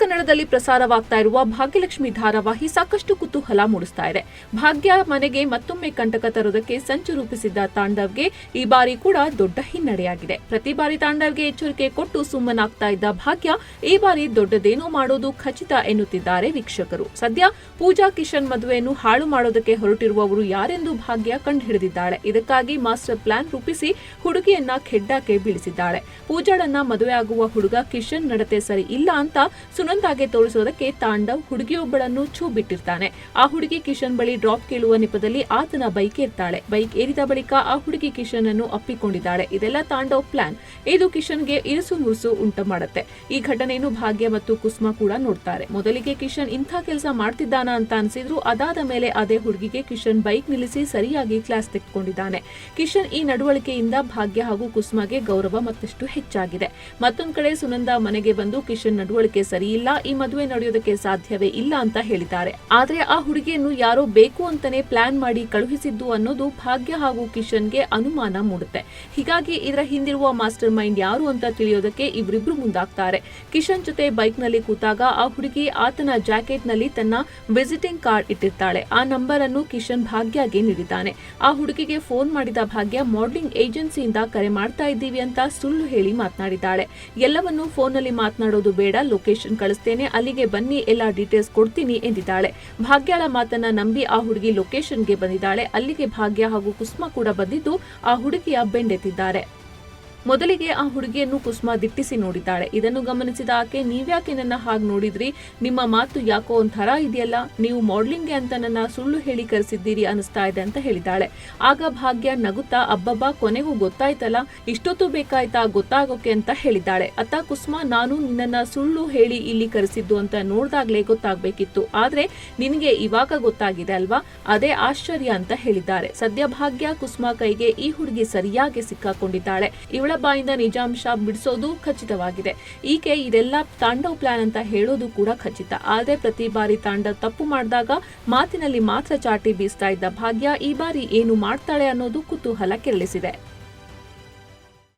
ಕನ್ನಡದಲ್ಲಿ ಪ್ರಸಾರವಾಗ್ತಾ ಇರುವ ಭಾಗ್ಯಲಕ್ಷ್ಮಿ ಧಾರಾವಾಹಿ ಸಾಕಷ್ಟು ಕುತೂಹಲ ಮೂಡಿಸ್ತಾ ಇದೆ. ಭಾಗ್ಯ ಮನೆಗೆ ಮತ್ತೊಮ್ಮೆ ಕಂಟಕ ತರುವುದಕ್ಕೆ ಸಂಚು ರೂಪಿಸಿದ್ದ ತಾಂಡವ್ಗೆ ಈ ಬಾರಿ ಕೂಡ ದೊಡ್ಡ ಹಿನ್ನಡೆಯಾಗಿದೆ. ಪ್ರತಿ ಬಾರಿ ತಾಂಡವ್ಗೆ ಎಚ್ಚರಿಕೆ ಕೊಟ್ಟು ಸುಮ್ಮನಾಗ್ತಾ ಇದ್ದ ಭಾಗ್ಯ ಈ ಬಾರಿ ದೊಡ್ಡದೇನೋ ಮಾಡೋದು ಖಚಿತ ಎನ್ನುತ್ತಿದ್ದಾರೆ ವೀಕ್ಷಕರು. ಸದ್ಯ ಪೂಜಾ ಕಿಶನ್ ಮದುವೆಯನ್ನು ಹಾಳು ಮಾಡೋದಕ್ಕೆ ಹೊರಟಿರುವವರು ಯಾರೆಂದು ಭಾಗ್ಯ ಕಂಡುಹಿಡಿದಿದ್ದಾಳೆ. ಇದಕ್ಕಾಗಿ ಮಾಸ್ಟರ್ ಪ್ಲಾನ್ ರೂಪಿಸಿ ಹುಡುಗಿಯನ್ನ ಖೆಡ್ಡಾಕ್ಕೆ ಬೀಳಿಸಿದ್ದಾಳೆ. ಪೂಜಾಳನ್ನ ಮದುವೆ ಆಗುವ ಹುಡುಗ ಕಿಶನ್ ನಡತೆ ಸರಿ ಇಲ್ಲ ಅಂತ ಸುನಂದಾಗೆ ತೋರಿಸೋದಕ್ಕೆ ತಾಂಡವ್ ಹುಡುಗಿಯೊಬ್ಬಳನ್ನು ಛೂ ಬಿಟ್ಟಿರ್ತಾನೆ ಆ ಹುಡುಗಿ ಕಿಶನ್ ಬಳಿ ಡ್ರಾಪ್ ಕೇಳುವ ನೆಪದಲ್ಲಿ ಆತನ ಬೈಕ್ ಏರ್ತಾಳೆ. ಬೈಕ್ ಏರಿದ ಬಳಿಕ ಆ ಹುಡುಗಿ ಕಿಶನ್ ಅನ್ನು ಅಪ್ಪಿಕೊಂಡಿದ್ದಾಳೆ. ಇದೆಲ್ಲ ತಾಂಡವ್ ಪ್ಲಾನ್. ಇದು ಕಿಶನ್ಗೆ ಇರುಸು ಮುರುಸು ಉಂಟು ಮಾಡುತ್ತೆ. ಈ ಘಟನೆಯನ್ನು ಭಾಗ್ಯ ಮತ್ತು ಕುಸ್ಮಾ ಕೂಡ ನೋಡ್ತಾರೆ. ಮೊದಲಿಗೆ ಕಿಶನ್ ಇಂಥ ಕೆಲಸ ಮಾಡ್ತಿದ್ದಾನ ಅಂತ ಅನ್ಸಿದ್ರು. ಅದಾದ ಮೇಲೆ ಅದೇ ಹುಡುಗಿಗೆ ಕಿಶನ್ ಬೈಕ್ ನಿಲ್ಲಿಸಿ ಸರಿಯಾಗಿ ಕ್ಲಾಸ್ ತೆಗೆದುಕೊಂಡಿದ್ದಾನೆ ಕಿಶನ್ ಈ ನಡವಳಿಕೆಯಿಂದ ಭಾಗ್ಯ ಹಾಗೂ ಕುಸ್ಮಾಗೆ ಗೌರವ ಮತ್ತಷ್ಟು ಹೆಚ್ಚಾಗಿದೆ. ಮತ್ತೊಂದು ಕಡೆ ಸುನಂದ ಮನೆಗೆ ಬಂದು ಕಿಶನ್ ನಡವಳಿಕೆ ಸರಿಯಿಲ್ಲ ಈ ಮದುವೆ ನಡೆಯೋದಕ್ಕೆ ಸಾಧ್ಯವೇ ಇಲ್ಲ ಅಂತ ಹೇಳಿದ್ದಾರೆ. ಆದ್ರೆ ಆ ಹುಡುಗಿಯನ್ನು ಯಾರೋ ಬೇಕು ಅಂತಾನೆ ಪ್ಲಾನ್ ಮಾಡಿ ಕಳುಹಿಸಿದ್ದು ಅನ್ನೋದು ಭಾಗ್ಯ ಹಾಗೂ ಕಿಶನ್ಗೆ ಅನುಮಾನ ಮೂಡುತ್ತೆ. ಹೀಗಾಗಿ ಇದರ ಹಿಂದಿರುವ ಮಾಸ್ಟರ್ ಮೈಂಡ್ ಯಾರು ಅಂತ ತಿಳಿಯೋದಕ್ಕೆ ಇವರಿಬ್ರು ಮುಂದಾಗ್ತಾರೆ. ಕಿಶನ್ ಜೊತೆ ಬೈಕ್ನಲ್ಲಿ ಕೂತಾಗ ಆ ಹುಡುಗಿ ಆತನ ಜಾಕೆಟ್ನಲ್ಲಿ ತನ್ನ ವಿಸಿಟಿಂಗ್ ಕಾರ್ಡ್ ಇಟ್ಟಿರ್ತಾಳೆ. ಆ ನಂಬರ್ ಅನ್ನು ಕಿಶನ್ ಭಾಗ್ಯಗೆ ನೀಡಿದ್ದಾನೆ. ಆ ಹುಡುಗಿಗೆ ಫೋನ್ ಮಾಡಿದ ಭಾಗ್ಯ, ಮಾಡಲಿಂಗ್ ಏಜೆನ್ಸಿಯಿಂದ ಕರೆ ಮಾಡ್ತಾ ಇದ್ದೀವಿ ಅಂತ ಸುಳ್ಳು ಹೇಳಿ ಮಾತನಾಡಿದ್ದಾಳೆ. ಎಲ್ಲವನ್ನೂ ಫೋನ್ನಲ್ಲಿ ಮಾತನಾಡೋದು ಬೇಡ, ಲೊಕೇಶನ್ ಕಳಿಸ್ತೇನೆ, ಅಲ್ಲಿಗೆ ಬನ್ನಿ, ಎಲ್ಲ ಡೀಟೇಲ್ಸ್ ಕೊಡ್ತೀನಿ ಎಂದಿದ್ದಾಳೆ. ಭಾಗ್ಯಳ ಮಾತನ್ನ ನಂಬಿ ಆ ಹುಡುಗಿ ಲೊಕೇಶನ್ಗೆ ಬಂದಿದ್ದಾಳೆ. ಅಲ್ಲಿಗೆ ಭಾಗ್ಯ ಹಾಗೂ ಕುಸುಮ ಕೂಡ ಬಂದಿದ್ದು ಆ ಹುಡುಗಿಯ ಬೆಂಡೆತ್ತಿದ್ದಾರೆ. ಮೊದಲಿಗೆ ಆ ಹುಡುಗಿಯನ್ನು ಕುಸ್ಮಾ ದಿಟ್ಟಿಸಿ ನೋಡಿದ್ದಾಳೆ. ಇದನ್ನು ಗಮನಿಸಿದ ಆಕೆ, ನೀವ್ಯಾಕೆ ನನ್ನ ಹಾಗೆ ನೋಡಿದ್ರಿ? ನಿಮ್ಮ ಮಾತು ಯಾಕೋ ಒಂಥರ ಇದೆಯಲ್ಲ? ನೀವು ಮಾಡ್ಲಿಂಗ್ಗೆ ಅಂತ ನನ್ನ ಸುಳ್ಳು ಹೇಳಿ ಕರೆಸಿದ್ದೀರಿ ಅನಿಸ್ತಾ ಇದೆ ಅಂತ ಹೇಳಿದ್ದಾಳೆ. ಆಗ ಭಾಗ್ಯ ನಗುತ್ತಾ, ಅಬ್ಬಬ್ಬ, ಕೊನೆಗೂ ಗೊತ್ತಾಯ್ತಲ್ಲ? ಇಷ್ಟೊತ್ತು ಬೇಕಾಯ್ತಾ ಗೊತ್ತಾಗೋಕೆ ಅಂತ ಹೇಳಿದ್ದಾಳೆ. ಅತ್ತ ಕುಸ್ಮಾ, ನಾನು ನಿನ್ನನ್ನ ಸುಳ್ಳು ಹೇಳಿ ಇಲ್ಲಿ ಕರೆಸಿದ್ದು ಅಂತ ನೋಡ್ದಾಗ್ಲೇ ಗೊತ್ತಾಗ್ಬೇಕಿತ್ತು. ಆದ್ರೆ ನಿನಗೆ ಇವಾಗ ಗೊತ್ತಾಗಿದೆ ಅಲ್ವಾ? ಅದೇ ಆಶ್ಚರ್ಯ ಅಂತ ಹೇಳಿದ್ದಾರೆ. ಸದ್ಯ ಭಾಗ್ಯ ಕುಸುಮ ಕೈಗೆ ಈ ಹುಡುಗಿ ಸರಿಯಾಗಿ ಸಿಕ್ಕಾಕೊಂಡಿದ್ದಾಳೆ. ಇವಳ ಬಾಯಿಂದ ನಿಜಾಂಶ ಬಿಡಿಸೋದು ಖಚಿತವಾಗಿದೆ. ಈಕೆ ಇದೆಲ್ಲ ತಾಂಡವ್ ಪ್ಲಾನ್ ಅಂತ ಹೇಳೋದು ಕೂಡ ಖಚಿತ. ಆದ್ರೆ ಪ್ರತಿ ಬಾರಿ ತಾಂಡವ್ ತಪ್ಪು ಮಾಡಿದಾಗ ಮಾತಿನಲ್ಲಿ ಮಾತ್ರ ಚಾಟಿ ಬೀಸ್ತಾ ಇದ್ದ ಭಾಗ್ಯ ಈ ಬಾರಿ ಏನು ಮಾಡ್ತಾಳೆ ಅನ್ನೋದು ಕುತೂಹಲ ಕೆರಳಿಸಿದೆ.